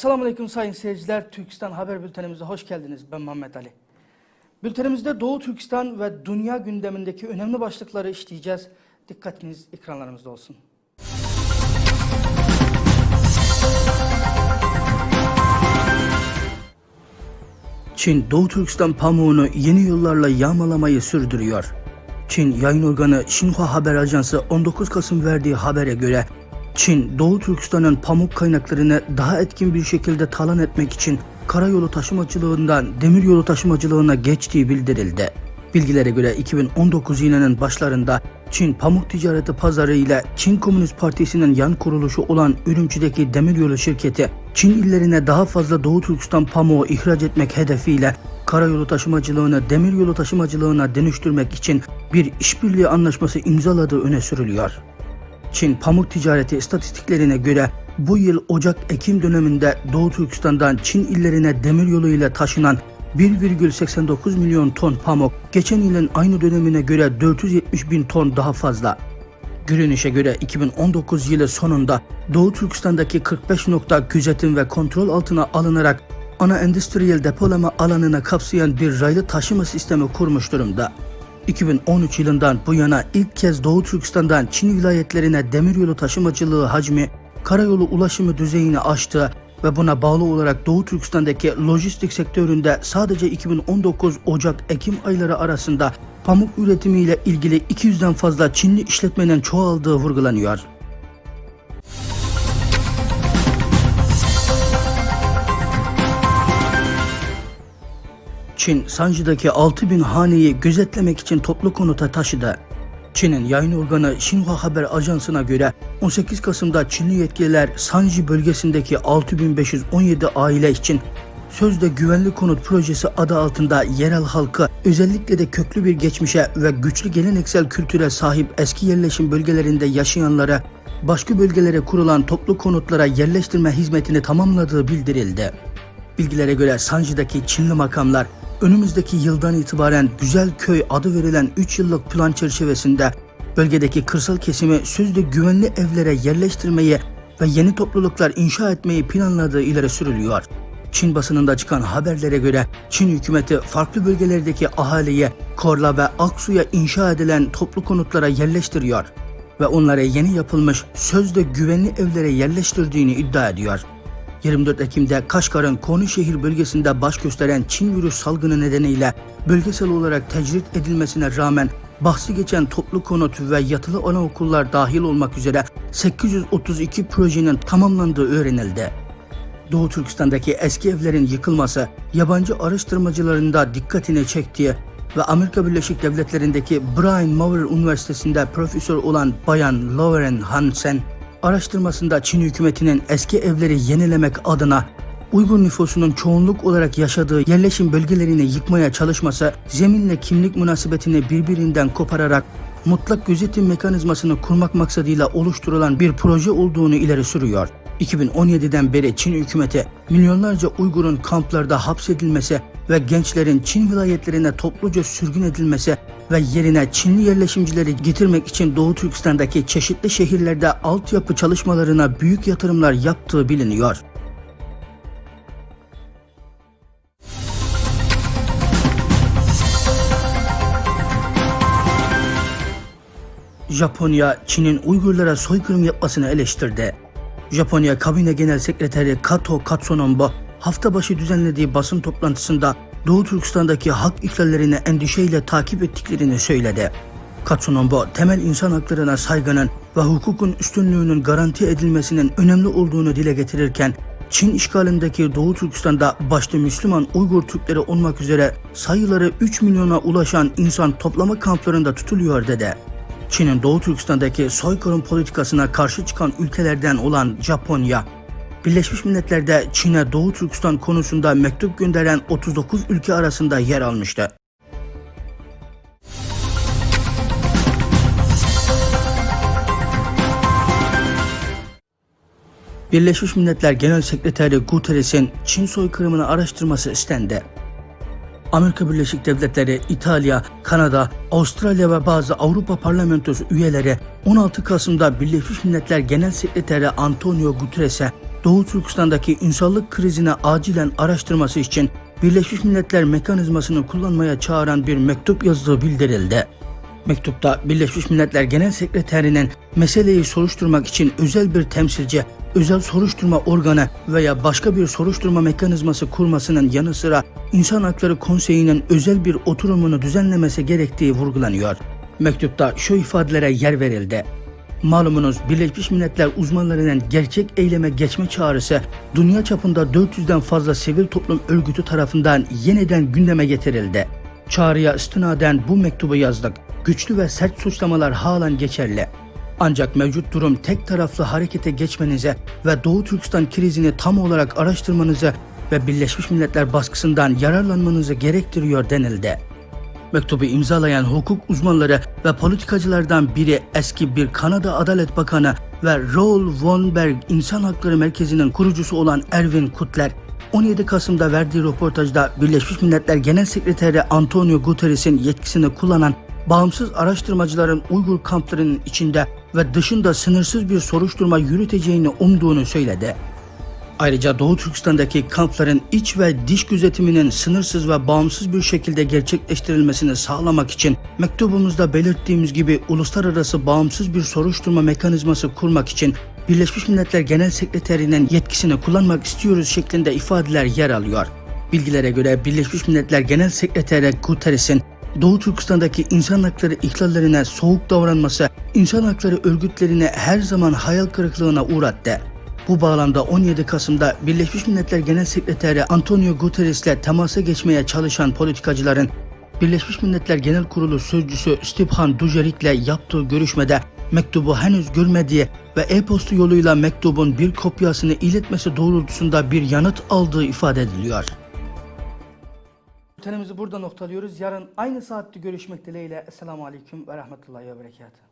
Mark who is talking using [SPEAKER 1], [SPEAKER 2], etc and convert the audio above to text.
[SPEAKER 1] Esselamu Aleyküm sayın seyirciler. Türkistan Haber Bültenimize hoş geldiniz. Ben Muhammed Ali. Bültenimizde Doğu Türkistan ve dünya gündemindeki önemli başlıkları işleyeceğiz. Dikkatiniz ekranlarımızda olsun. Çin, Doğu Türkistan pamuğunu yeni yıllarla yağmalamayı sürdürüyor. Çin yayın organı Xinhua Haber Ajansı 19 Kasım verdiği habere göre Çin, Doğu Türkistan'ın pamuk kaynaklarını daha etkin bir şekilde talan etmek için karayolu taşımacılığından demiryolu taşımacılığına geçtiği bildirildi. Bilgilere göre 2019 yılının başlarında Çin pamuk ticareti pazarı ile Çin Komünist Partisi'nin yan kuruluşu olan Ürümçi'deki demiryolu şirketi Çin illerine daha fazla Doğu Türkistan pamuğu ihraç etmek hedefiyle karayolu taşımacılığını demiryolu taşımacılığına dönüştürmek için bir işbirliği anlaşması imzaladığı öne sürülüyor. Çin pamuk ticareti istatistiklerine göre bu yıl Ocak-Ekim döneminde Doğu Türkistan'dan Çin illerine demiryolu ile taşınan 1,89 milyon ton pamuk geçen yılın aynı dönemine göre 470 bin ton daha fazla. Görünüşe göre 2019 yılı sonunda Doğu Türkistan'daki 45 nokta gözetim ve kontrol altına alınarak ana endüstriyel depolama alanını kapsayan bir raylı taşıma sistemi kurmuş durumda. 2013 yılından bu yana ilk kez Doğu Türkistan'dan Çin vilayetlerine demiryolu taşımacılığı hacmi karayolu ulaşımı düzeyini aştı ve buna bağlı olarak Doğu Türkistan'daki lojistik sektöründe sadece 2019 Ocak-Ekim ayları arasında pamuk üretimiyle ilgili 200'den fazla Çinli işletmenin çoğaldığı vurgulanıyor. Çin, Sancı'daki 6000 haneyi gözetlemek için toplu konuta taşıdı. Çin'in yayın organı Xinhua Haber Ajansı'na göre 18 Kasım'da Çinli yetkililer Sanji bölgesindeki 6517 aile için sözde güvenli konut projesi adı altında yerel halkı özellikle de köklü bir geçmişe ve güçlü geleneksel kültüre sahip eski yerleşim bölgelerinde yaşayanlara başka bölgelere kurulan toplu konutlara yerleştirme hizmetini tamamladığı bildirildi. Bilgilere göre Sanji'daki Çinli makamlar önümüzdeki yıldan itibaren Güzel Köy adı verilen 3 yıllık plan çerçevesinde bölgedeki kırsal kesimi sözde güvenli evlere yerleştirmeyi ve yeni topluluklar inşa etmeyi planladığı ileri sürülüyor. Çin basınında çıkan haberlere göre Çin hükümeti farklı bölgelerdeki ahaliye Korla ve Aksu'ya inşa edilen toplu konutlara yerleştiriyor ve onlara yeni yapılmış sözde güvenli evlere yerleştirdiğini iddia ediyor. 24 Ekim'de Kaşgar'ın Konuşehir bölgesinde baş gösteren Çin virüs salgını nedeniyle bölgesel olarak tecrit edilmesine rağmen bahsi geçen toplu konut ve yatılı anaokullar dahil olmak üzere 832 projenin tamamlandığı öğrenildi. Doğu Türkistan'daki eski evlerin yıkılması yabancı araştırmacıların da dikkatini çektiği ve Amerika Birleşik Devletleri'ndeki Brian Maurer Üniversitesi'nde profesör olan Bayan Lauren Hansen araştırmasında Çin hükümetinin eski evleri yenilemek adına Uygur nüfusunun çoğunluk olarak yaşadığı yerleşim bölgelerini yıkmaya çalışması zeminle kimlik münasebetini birbirinden kopararak mutlak gözetim mekanizmasını kurmak maksadıyla oluşturulan bir proje olduğunu ileri sürüyor. 2017'den beri Çin hükümeti milyonlarca Uygur'un kamplarda hapsedilmesi ve gençlerin Çin vilayetlerine topluca sürgün edilmesi ve yerine Çinli yerleşimcileri getirmek için Doğu Türkistan'daki çeşitli şehirlerde altyapı çalışmalarına büyük yatırımlar yaptığı biliniyor. Japonya, Çin'in Uygurlara soykırım yapmasını eleştirdi. Japonya Kabine Genel Sekreteri Kato Katsunombo hafta başı düzenlediği basın toplantısında Doğu Türkistan'daki hak ihlallerini endişeyle takip ettiklerini söyledi. Katsunombo temel insan haklarına saygının ve hukukun üstünlüğünün garanti edilmesinin önemli olduğunu dile getirirken Çin işgalindeki Doğu Türkistan'da başta Müslüman Uygur Türkleri olmak üzere sayıları 3 milyona ulaşan insan toplama kamplarında tutuluyor dedi. Çin'in Doğu Türkistan'daki soykırım politikasına karşı çıkan ülkelerden olan Japonya, Birleşmiş Milletler'de Çin'e Doğu Türkistan konusunda mektup gönderen 39 ülke arasında yer almıştı. Birleşmiş Milletler Genel Sekreteri Guterres'in Çin soykırımını araştırması istendi. Amerika Birleşik Devletleri, İtalya, Kanada, Avustralya ve bazı Avrupa Parlamentosu üyeleri 16 Kasım'da Birleşmiş Milletler Genel Sekreteri Antonio Guterres'e Doğu Türkistan'daki insanlık krizini acilen araştırması için Birleşmiş Milletler mekanizmasını kullanmaya çağıran bir mektup yazdığı bildirildi. Mektupta Birleşmiş Milletler Genel Sekreterinin meseleyi soruşturmak için özel bir temsilci, özel soruşturma organı veya başka bir soruşturma mekanizması kurmasının yanı sıra İnsan Hakları Konseyi'nin özel bir oturumunu düzenlemesi gerektiği vurgulanıyor. Mektupta şu ifadelere yer verildi. Malumunuz Birleşmiş Milletler uzmanlarının gerçek eyleme geçme çağrısı dünya çapında 400'den fazla sivil toplum örgütü tarafından yeniden gündeme getirildi. Çağrıya istinaden bu mektubu yazdık. Güçlü ve sert suçlamalar halen geçerli. Ancak mevcut durum tek taraflı harekete geçmenize ve Doğu Türkistan krizini tam olarak araştırmanızı ve Birleşmiş Milletler baskısından yararlanmanızı gerektiriyor denildi. Mektubu imzalayan hukuk uzmanları ve politikacılardan biri eski bir Kanada Adalet Bakanı ve Raoul von Berg İnsan Hakları Merkezi'nin kurucusu olan Erwin Kutler, 17 Kasım'da verdiği röportajda Birleşmiş Milletler Genel Sekreteri Antonio Guterres'in yetkisini kullanan bağımsız araştırmacıların Uygur kamplarının içinde ve dışında sınırsız bir soruşturma yürüteceğini umduğunu söyledi. Ayrıca Doğu Türkistan'daki kampların iç ve dış gözetiminin sınırsız ve bağımsız bir şekilde gerçekleştirilmesini sağlamak için mektubumuzda belirttiğimiz gibi uluslararası bağımsız bir soruşturma mekanizması kurmak için Birleşmiş Milletler Genel Sekreterinin yetkisini kullanmak istiyoruz şeklinde ifadeler yer alıyor. Bilgilere göre Birleşmiş Milletler Genel Sekreteri Guterres'in Doğu Türkistan'daki insan hakları ihlallerine soğuk davranması insan hakları örgütlerini her zaman hayal kırıklığına uğrattı. Bu bağlamda 17 Kasım'da Birleşmiş Milletler Genel Sekreteri Antonio Guterres ile temasa geçmeye çalışan politikacıların Birleşmiş Milletler Genel Kurulu sözcüsü Stephan Dujarric ile yaptığı görüşmede mektubu henüz görmediği ve e-posta yoluyla mektubun bir kopyasını iletmesi doğrultusunda bir yanıt aldığı ifade ediliyor. Bültenimizi burada noktalıyoruz. Yarın aynı saatte görüşmek dileğiyle. Esselamu Aleyküm ve Rahmetullahi ve Berekatuhu.